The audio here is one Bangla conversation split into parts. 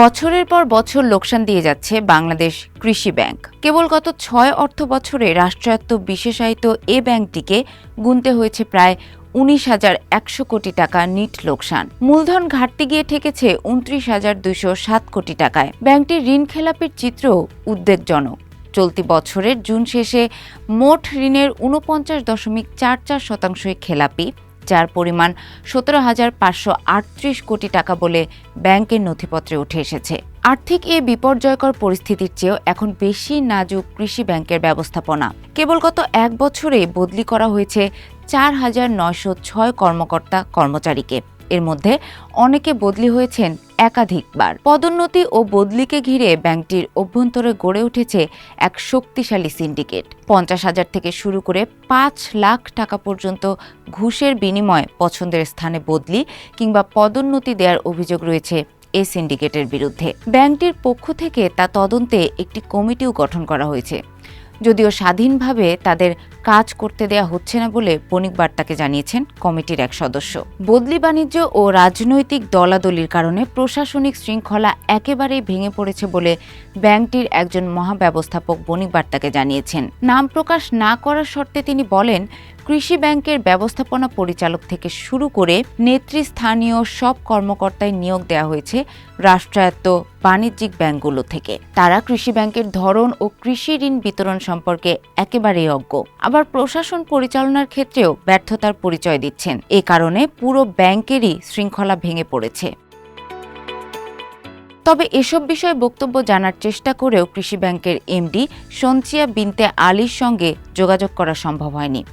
বছরের পর বছর লোকসান দিয়ে যাচ্ছে বাংলাদেশ কৃষি ব্যাংক। কেবল গত ছয় অর্থ বছরে রাষ্ট্রায়ত্ত বিশেষায়িত এ ব্যাংকটিকে গুনতে হয়েছে প্রায় উনিশ হাজার একশো কোটি টাকা নিট লোকসান। মূলধন ঘাটতি গিয়ে ঠেকেছে উনত্রিশ হাজার দুইশো সাত কোটি টাকায়। ব্যাংকটির ঋণ খেলাপির চিত্র উদ্বেগজনক। চলতি বছরের জুন শেষে মোট ঋণের উনপঞ্চাশ দশমিক চার চার শতাংশই খেলাপি। যার পরিমাণ সতেরো হাজার পাঁচশো আটত্রিশ কোটি টাকা বলে ব্যাংকের নথিপত্রে উঠে এসেছে। আর্থিক এ বিপর্যয়কর পরিস্থিতির চেয়েও এখন বেশি নাজুক কৃষি ব্যাংকের ব্যবস্থাপনা। কেবল গত এক বছরে বদলি করা হয়েছে চার হাজার নয়শো ছয় কর্মকর্তা কর্মচারীকে। এর মধ্যে অনেকে বদলি হয়েছেন একাধিকবার। পদোন্নতি ও বদলিকে ঘিরে ব্যাংকটির অভ্যন্তরে গড়ে উঠেছে এক শক্তিশালী সিন্ডিকেট। পঞ্চাশ হাজার থেকে শুরু করে পাঁচ লাখ টাকা পর্যন্ত ঘুষের বিনিময়ে পছন্দের স্থানে বদলি কিংবা পদোন্নতি দেওয়ার অভিযোগ রয়েছে এ সিন্ডিকেটের বিরুদ্ধে। ব্যাংকটির পক্ষ থেকে তা তদন্তে একটি কমিটিও গঠন করা হয়েছে। যদিও স্বাধীনভাবে তাদের কাজ করতে দেয়া হচ্ছে না বলে বণিক বার্তাকে জানিয়েছেন কমিটির এক সদস্য। বদলি বাণিজ্য ও রাজনৈতিক দলাদলির কারণে প্রশাসনিক শৃঙ্খলা একেবারেই ভেঙে পড়েছে বলে ব্যাংকটির একজন মহাব্যবস্থাপক বণিক বার্তাকে জানিয়েছেন। নাম প্রকাশ না করার শর্তে তিনি বলেন, কৃষি ব্যাংকের ব্যবস্থাপনা পরিচালক থেকে শুরু করে নেতৃস্থানীয় সব কর্মকর্তায় নিয়োগ দেওয়া হয়েছে রাষ্ট্রায়ত্ত বাণিজ্যিক ব্যাংকগুলো থেকে। তারা কৃষি ব্যাংকের ধরন ও কৃষি ঋণ বিতরণ সম্পর্কে একেবারেই অজ্ঞ। আবার প্রশাসন পরিচালনার ক্ষেত্রেও ব্যর্থতার পরিচয় দিচ্ছেন। এ কারণে পুরো ব্যাংকেরই শৃঙ্খলা ভেঙে পড়েছে। তবে এসব বিষয়ে বক্তব্য জানার চেষ্টা করেও কৃষি ব্যাংকের এমডি সঞ্চিয়া বিনতে আলীর সঙ্গে যোগাযোগ করা সম্ভব হয়নি।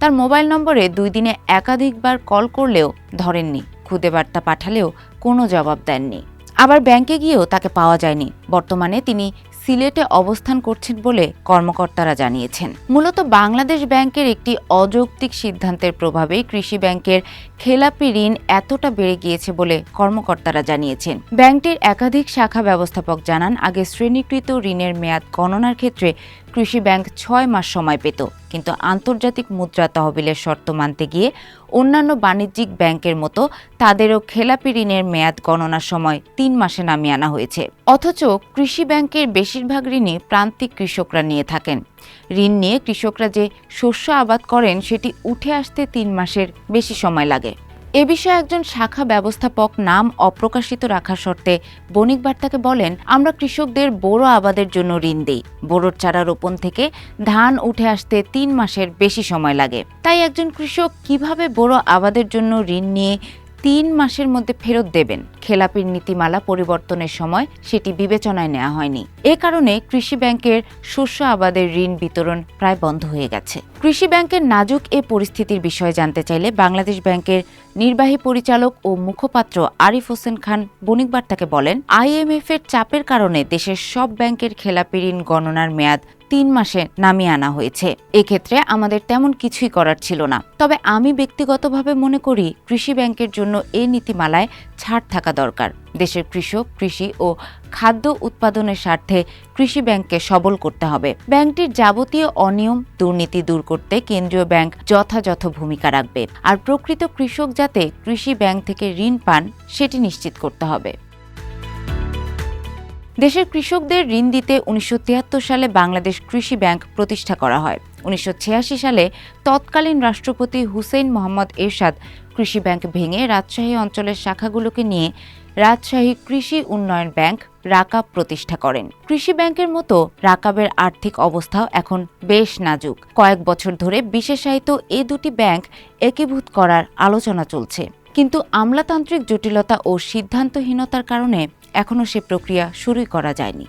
তার মোবাইল নম্বরে দুই দিনে একাধিকবার কল করলেও ধরেননি। খুদে বার্তা পাঠালেও কোনো জবাব দেননি। আবার ব্যাংকে গিয়েও তাকে পাওয়া যায়নি। বর্তমানে তিনি সিলেটে অবস্থান করছেন বলে কর্মকর্তারা জানিয়েছেন। মূলত বাংলাদেশ ব্যাংকের একটি অযৌক্তিক সিদ্ধান্তের প্রভাবে কৃষি ব্যাংকের খেলাপি ঋণ এতটা বেড়ে গিয়েছে বলে কর্মকর্তারা জানিয়েছেন। ব্যাংকটির একাধিক শাখা ব্যবস্থাপক জানান, আগে শ্রেণীকৃত ঋণের মেয়াদ গণনার ক্ষেত্রে কৃষি ব্যাংক ছয় মাস সময় পেত, কিন্তু আন্তর্জাতিক মুদ্রা তহবিলের শর্ত মানতে গিয়ে অন্যান্য বাণিজ্যিক ব্যাংকের মতো তাদেরও খেলাপি ঋণের মেয়াদ গণনার সময় তিন মাসে নামিয়ে আনা হয়েছে। অথচ কৃষি ব্যাংকের বেশিরভাগ ঋণই প্রান্তিক কৃষকরা নিয়ে থাকেন। ঋণ নিয়ে কৃষকরা যে শস্য আবাদ করেন, সেটি উঠে আসতে তিন মাসের বেশি সময় লাগে। এ বিষয়ে একজন শাখা ব্যবস্থাপক নাম অপ্রকাশিত রাখার শর্তে বণিক বার্তাকে বলেন, আমরা কৃষকদের বোরো আবাদের জন্য ঋণ দিই। বোরোর চারা রোপণ থেকে ধান উঠে আসতে তিন মাসের বেশি সময় লাগে। তাই একজন কৃষক কীভাবে বোরো আবাদের জন্য ঋণ নিয়ে তিন মাসের মধ্যে ফেরত দেবেন? খেলাপির নীতিমালা পরিবর্তনের সময় সেটি বিবেচনায় নেওয়া হয়নি। এ কারণে কৃষি ব্যাংকের শস্য আবাদের ঋণ বিতরণ প্রায় বন্ধ হয়ে গেছে। কৃষি ব্যাংকের নাজুক এ পরিস্থিতির বিষয়ে জানতে চাইলে বাংলাদেশ ব্যাংকের নির্বাহী পরিচালক ও মুখপাত্র আরিফ হোসেন খান বণিক বার্তাকে বলেন, আইএমএফ এর চাপের কারণে দেশের সব ব্যাংকের খেলাপি ঋণ গণনার মেয়াদ তিন মাসে নামিয়ে আনা হয়েছে। এক্ষেত্রে আমাদের তেমন কিছুই করার ছিল না। তবে আমি ব্যক্তিগতভাবে মনে করি, কৃষি ব্যাংকের জন্য এ নীতিমালায় ছাড় থাকা দরকার। দেশের কৃষক, কৃষি ও খাদ্য উৎপাদনের স্বার্থে কৃষি ব্যাংককে সবল করতে হবে। ব্যাংকটির যাবতীয় অনিয়ম, দুর্নীতি দূর করতে কেন্দ্রীয় ব্যাংক যথাযথ ভূমিকা রাখবে। আর প্রকৃত কৃষক যাতে কৃষি ব্যাংক থেকে ঋণ পান, সেটি নিশ্চিত করতে হবে। দেশের কৃষকদের ঋণ দিতে উনিশশো তিয়াত্তর সালে বাংলাদেশ কৃষি ব্যাংক প্রতিষ্ঠা করা হয়। উনিশশো ছিয়াশি সালে তৎকালীন রাষ্ট্রপতি হুসেইন মোহাম্মদ এরশাদ কৃষি ব্যাংক ভেঙে রাজশাহী অঞ্চলের শাখাগুলোকে নিয়ে রাজশাহী কৃষি উন্নয়ন ব্যাংক রাকাব প্রতিষ্ঠা করেন। কৃষি ব্যাংকের মতো রাকাবের আর্থিক অবস্থাও এখন বেশ নাজুক। কয়েক বছর ধরে বিশেষায়িত এ দুটি ব্যাংক একীভূত করার আলোচনা চলছে। কিন্তু আমলাতান্ত্রিক জটিলতা ও সিদ্ধান্তহীনতার কারণে এখনও সে প্রক্রিয়া শুরুই করা যায়নি।